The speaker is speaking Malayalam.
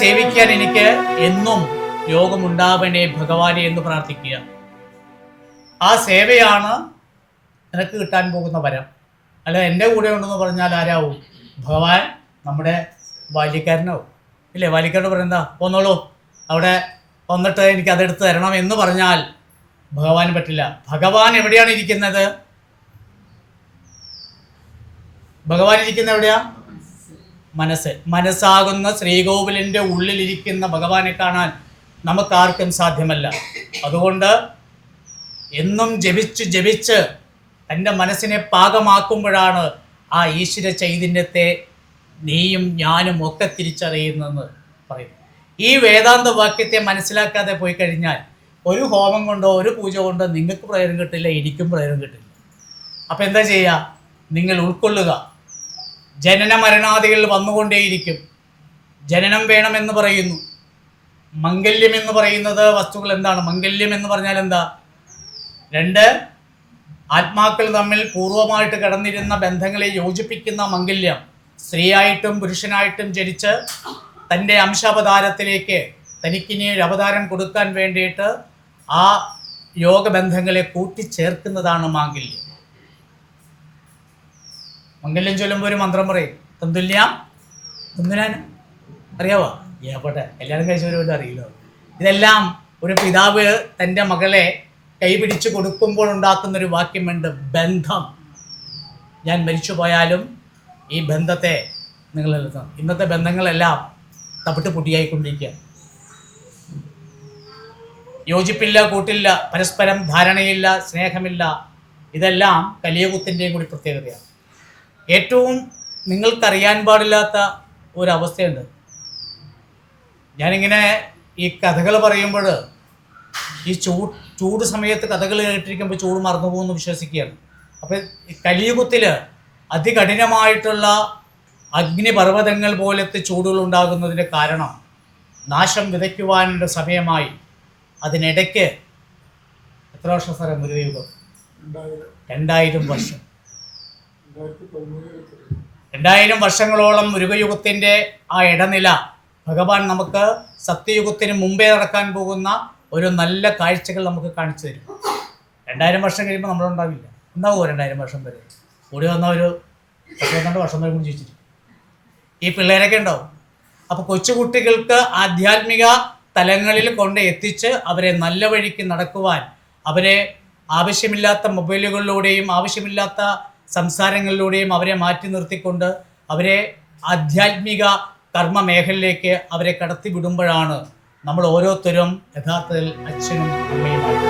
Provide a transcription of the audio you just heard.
ജീവിക്കാൻ എനിക്ക് എന്നും യോഗമുണ്ടാവണേ ഭഗവാനെ എന്ന് പ്രാർത്ഥിക്കുക. ആ സേവയാണ് നിനക്ക് കിട്ടാൻ പോകുന്ന വരം. അല്ല എന്റെ കൂടെ ഉണ്ടെന്ന് പറഞ്ഞാൽ ആരാവും? ഭഗവാൻ നമ്മുടെ ബാല്യക്കാരനാവും. ഇല്ലേ? ബാല്യക്കാരോട് പറയുന്നതാ പോന്നോളൂ. അവിടെ വന്നിട്ട് എനിക്ക് അതെടുത്ത് തരണം എന്ന് പറഞ്ഞാൽ ഭഗവാന് പറ്റില്ല. ഭഗവാൻ എവിടെയാണ് ഇരിക്കുന്നത്? ഭഗവാൻ ഇരിക്കുന്ന എവിടെയാ? മനസ്സ്. മനസ്സാകുന്ന ശ്രീകോവിലിന്റെ ഉള്ളിലിരിക്കുന്ന ഭഗവാനെ കാണാൻ നമുക്കാർക്കും സാധ്യമല്ല. അതുകൊണ്ട് എന്നും ജപിച്ച് ജപിച്ച് തന്റെ മനസ്സിനെ പാകമാക്കുമ്പോഴാണ് ആ ഈശ്വര ചൈതന്യത്തെ നീയും ഞാനും ഒക്കെ തിരിച്ചറിയുന്നതെന്ന് പറയുന്നു ഈ വേദാന്ത വാക്യത്തെ മനസ്സിലാക്കാതെ പോയി കഴിഞ്ഞാൽ ഒരു ഹോമം കൊണ്ടോ ഒരു പൂജ കൊണ്ടോ നിങ്ങൾക്ക് പ്രയോജനം കിട്ടില്ല എനിക്കും പ്രയോജനം കിട്ടില്ല. അപ്പം എന്താ ചെയ്യുക? നിങ്ങൾ ഉൾക്കൊള്ളുക. ജനന മരണാദികൾ വന്നുകൊണ്ടേയിരിക്കും. ജനനം വേണമെന്ന് പറയുന്നു. മംഗല്യം എന്ന് പറയുന്നത് വസ്തുക്കൾ എന്താണ്? മംഗല്യം എന്ന് പറഞ്ഞാൽ എന്താ? രണ്ട് ആത്മാക്കൾ തമ്മിൽ പൂർവമായിട്ട് കടന്നിരുന്ന ബന്ധങ്ങളെ യോജിപ്പിക്കുന്ന മംഗല്യം. സ്ത്രീയായിട്ടും പുരുഷനായിട്ടും ജനിച്ച് തന്റെ അംശാവതാരത്തിലേക്ക് തനിക്കിനി ഒരു അവതാരം കൊടുക്കാൻ വേണ്ടിയിട്ട് ആ യോഗബന്ധങ്ങളെ കൂട്ടിച്ചേർക്കുന്നതാണ് മാംഗല്യം. മംഗല്യം ചൊല്ലുമ്പോൾ ഒരു മന്ത്രം പറയും. തന്തുല്യ തന്തുലാൻ അറിയാവോ? ഏപ്പോട്ടെ കല്യാണം കഴിച്ചവരോട് അറിയില്ലോ. ഇതെല്ലാം ഒരു പിതാവ് തന്റെ മകളെ കൈപിടിച്ച് കൊടുക്കുമ്പോൾ ഉണ്ടാക്കുന്ന ഒരു വാക്യമുണ്ട് ബന്ധം. ഞാൻ മരിച്ചു പോയാലും ഈ ബന്ധത്തെ നിങ്ങൾ നിലനിർത്തണം ഇന്നത്തെ ബന്ധങ്ങളെല്ലാം തപ്പിട്ട് പൊട്ടിയായിക്കൊണ്ടിരിക്കുക യോജിപ്പില്ല കൂട്ടില്ല പരസ്പരം ധാരണയില്ല സ്നേഹമില്ല. ഇതെല്ലാം കലിയകുത്തിന്റെയും കൂടി പ്രത്യേകതയാണ്. ഏറ്റവും നിങ്ങൾക്കറിയാൻ പാടില്ലാത്ത ഒരവസ്ഥയുണ്ട്. ഞാനിങ്ങനെ ഈ കഥകൾ പറയുമ്പോൾ ഈ ചൂ ചൂട് സമയത്ത് കഥകൾ കേട്ടിരിക്കുമ്പോൾ ചൂട് മറന്നു പോകുമെന്ന് വിശ്വസിക്കുകയാണ് അപ്പോൾ കലിയുഗത്തിൽ അതികഠിനമായിട്ടുള്ള അഗ്നിപർവതങ്ങൾ പോലത്തെ ചൂടുകൾ ഉണ്ടാകുന്നതിന്റെ കാരണം നാശം വിതയ്ക്കുവാനുള്ള സമയമായി അതിനിടയ്ക്ക് എത്ര വർഷം സാറേ മുരുകയുഗം? രണ്ടായിരം വർഷം. രണ്ടായിരം വർഷങ്ങളോളം മുരുകയുഗത്തിന്റെ ആ ഇടനില ഭഗവാൻ നമുക്ക് സത്യയുഗത്തിന് മുമ്പേ നടക്കാൻ പോകുന്ന ഒരു നല്ല കാഴ്ചകൾ നമുക്ക് കാണിച്ചു തരും. രണ്ടായിരം വർഷം കഴിയുമ്പോൾ നമ്മളുണ്ടാവില്ല. ഉണ്ടാവുമോ രണ്ടായിരം വർഷം വരെ? കൂടി വന്ന ഒരു പത്ത് പന്ത്രണ്ട് വർഷം വരെ കൂടി ജീവിച്ചിരിക്കും. ഈ പിള്ളേരൊക്കെ ഉണ്ടാവും. അപ്പോൾ കൊച്ചുകുട്ടികൾക്ക് ആധ്യാത്മിക തലങ്ങളിൽ കൊണ്ട് എത്തിച്ച് അവരെ നല്ല വഴിക്ക് നടക്കുവാൻ അവരെ ആവശ്യമില്ലാത്ത മൊബൈലുകളിലൂടെയും ആവശ്യമില്ലാത്ത സംസാരങ്ങളിലൂടെയും അവരെ മാറ്റി നിർത്തിക്കൊണ്ട് അവരെ ആധ്യാത്മിക കർമ്മ മേഖലയിലേക്ക് അവരെ കടത്തിവിടുമ്പോഴാണ് നമ്മൾ ഓരോരുത്തരും യഥാർത്ഥത്തിൽ അച്ഛനും അമ്മയുമായി